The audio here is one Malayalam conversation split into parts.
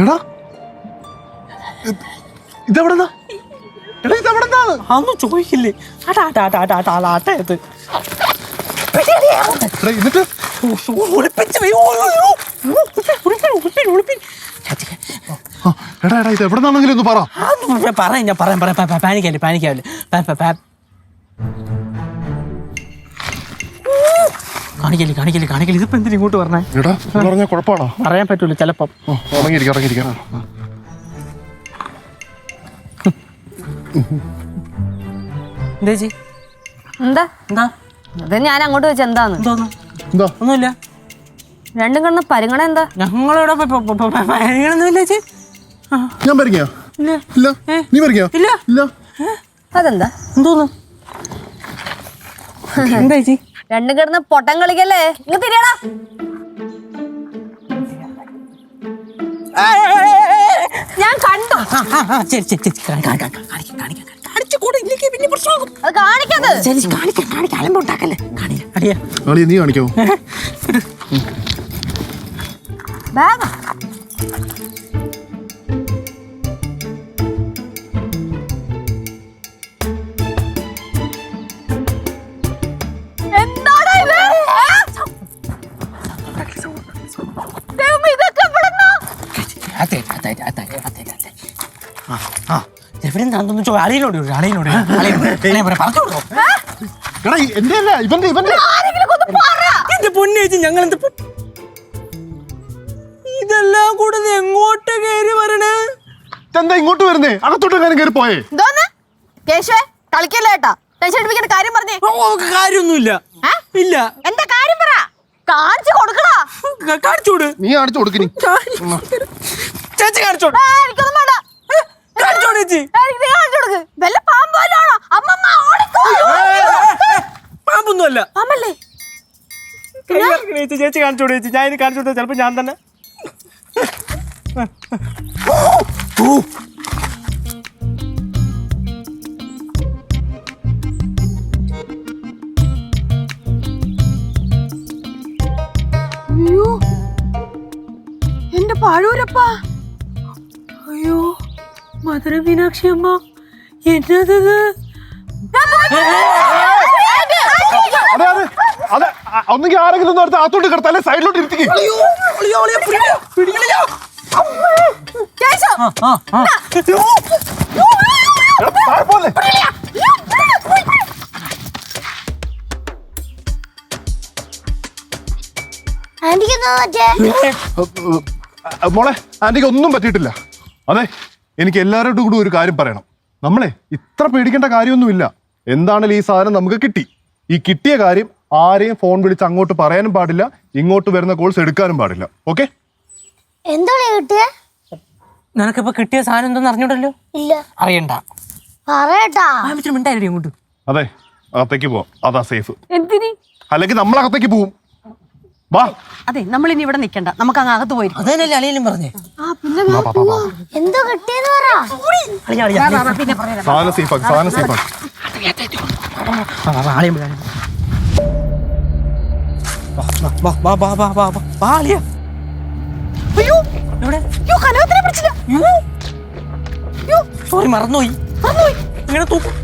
എടാ. ഇതെവിടെന്നാ? എടാ ഇതെവിടെന്നാ? അതൊന്നും ചോദിക്കില്ലേ? ഓ, ഓ, ഓ. പറയാം, പറയാം ഞാൻ പറയാം പറയാം പാനിക്കാവില്ല പാനിക്കാവില്ല. കാണിക്കൽ കാണിക്കൽ കാണിക്കല്ലേ. ഇതിപ്പോ എന്തിനാ ഇങ്ങോട്ട് പറഞ്ഞേ എടാ എന്ന് പറഞ്ഞാൽ കുഴപ്പമാണോ പറയാൻ പറ്റൂല ചിലപ്പം. ഇറങ്ങിയിരിക്കാം ഇറങ്ങിയിരിക്കാം എന്താ ചേച്ചി? എന്താ? എന്താ? അത് ഞാൻ അങ്ങോട്ട് വെച്ച എന്താന്ന്? എന്തോന്നു? എന്താ? ഒന്നുമില്ല. രണ്ടും കണ്ണ് പരിങ്ങണ എന്താ? ഞങ്ങളിവിടെ ചേച്ചി. ഞാൻ ഇല്ല. ഇല്ല? നീ ഇല്ല. ഇല്ല. അതെന്താ? എന്തോന്നു? എന്താ ചേച്ചി? രണ്ടും കിടന്ന് പൊട്ടം കളിക്കല്ലേ? തിരിയടാ. ഞാൻ കണ്ടു. ശരി ശരി ശരി. നീ കാണിക്കോ എന്റെ അല്ല ഇവന്റെ ഇവന്റെ. എന്റെ ഞങ്ങൾ എന്ത് ഇതെല്ലാം കൂടെ എങ്ങോട്ട് കയറി വരണേ? എന്താ ഇങ്ങോട്ട് വരുന്നേ? അകത്തോട്ട് എങ്ങാനും കയറി പോയേ. എന്തോന്ന്? കേശവേ കളിക്കല്ലേ ഏട്ടാ? ടെൻഷൻ കാര്യം പറഞ്ഞേ. കാര്യമൊന്നുമില്ല? ഇല്ല. കാണിച്ചോട് നീ അടിച്ചു കൊടുക്കി ചേച്ചി കാണിച്ചോട് കാണിച്ചോട് ചേച്ചി. വല്ല പാമ്പോലാണോ അമ്മമ്മ പാമ്പൊന്നുമല്ല. അമ്മല്ലേ ചേച്ചി കാണിച്ചോട് ചേച്ചി. ഞാൻ ഇനി കാണിച്ചോട്ടെ ചിലപ്പോ ഞാൻ തന്നെ அழுறப்பா ஐயோ மதுரை மீனாட்சி அம்மா என்னது അതെ അതെ. അതെ അ- ഒന്നെങ്കിൽ ആരെങ്കിലും ഒന്ന് എടുത്ത് അകത്തോട്ട് കിടത്താം അല്ലെ സൈഡിലോട്ട് ഇരുത്തിക്ക്. കേശവ് എടാ, താഴെ പോലെ ആന്റിക്ക് എന്താ പറ്റേ മോളെ ആന്റിക്ക് ഒന്നും പറ്റിയിട്ടില്ല. അതെ എനിക്ക് എല്ലാവരോടും കൂടി ഒരു കാര്യം പറയണം. നമ്മളെ ഇത്ര പേടിക്കേണ്ട കാര്യമൊന്നുമില്ല. എന്താണെങ്കിലും ഈ സാധനം നമുക്ക് കിട്ടി. ഈ കിട്ടിയ കാര്യം ആരെയും ഫോൺ വിളിച്ച് അങ്ങോട്ട് പറയാനും പാടില്ല ഇങ്ങോട്ട് വരുന്ന കോൾസ് എടുക്കാനും പാടില്ല. ഓക്കെ എന്താണ് കിട്ടിയ? നിനക്കിപ്പോ കിട്ടിയ സാധനം എന്തെന്ന് അറിഞ്ഞൂടല്ലോ? ഇല്ല. അറിയണ്ട. പറയട്ടാ? ഇങ്ങോട്ട്. അതെ അകത്തേക്ക് പോവാം. അതാ സേഫ് എന്തിനി? അല്ലെങ്കിൽ നമ്മൾ അകത്തേക്ക് പോവും. അതെ നമ്മൾ ഇനി ഇവിടെ നിക്കണ്ട നമുക്ക് അങ്ങ് അകത്ത് പോയി അതേനല്ലേ മറന്നുപോയി. ഇങ്ങനെ തൂക്കും.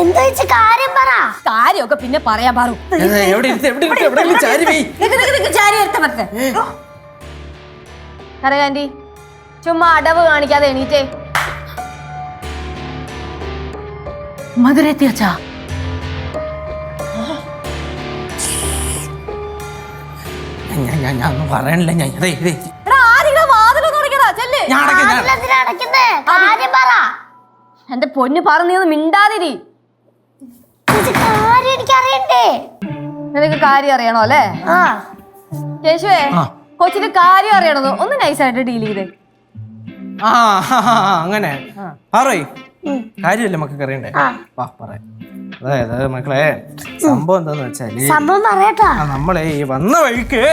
എന്താ കാര്യം പറ? കാര്യമൊക്കെ പിന്നെ പറയാൻ പാറു. കരകാന്റി ചുമ്മാ അടവ് കാണിക്കാതെ എണീറ്റേ. മധുരത്തി അച്ഛാ. ഞാൻ ഞാൻ ഞാൻ ഒന്നും പറയണില്ല ഞാൻ ഞാൻ ഞാൻ എന്റെ പൊന്ന് പറഞ്ഞു ഒന്ന് മിണ്ടാതിരി. കാര്യം എനിക്ക് അറിയണ്ടേ നിനക്ക് കാര്യം അറിയണോ അല്ലേ? ആ. കേശുവേ ആ. കൊച്ചിന് കാര്യം അറിയണത്? ഒന്ന് നൈസായിട്ട് ഡീൽ ചെയ്തേ. ആ അങ്ങനെ. പറയ് കാര്യമല്ലേ മക്കൾക്ക് അറിയണ്ടേ? വാ പറയാം അതായത് മക്കളെ സംഭവം എന്താന്ന് വെച്ചാൽ സംഭവം പറയട്ടാ. നമ്മളെ ഈ വന്ന വഴിക്ക്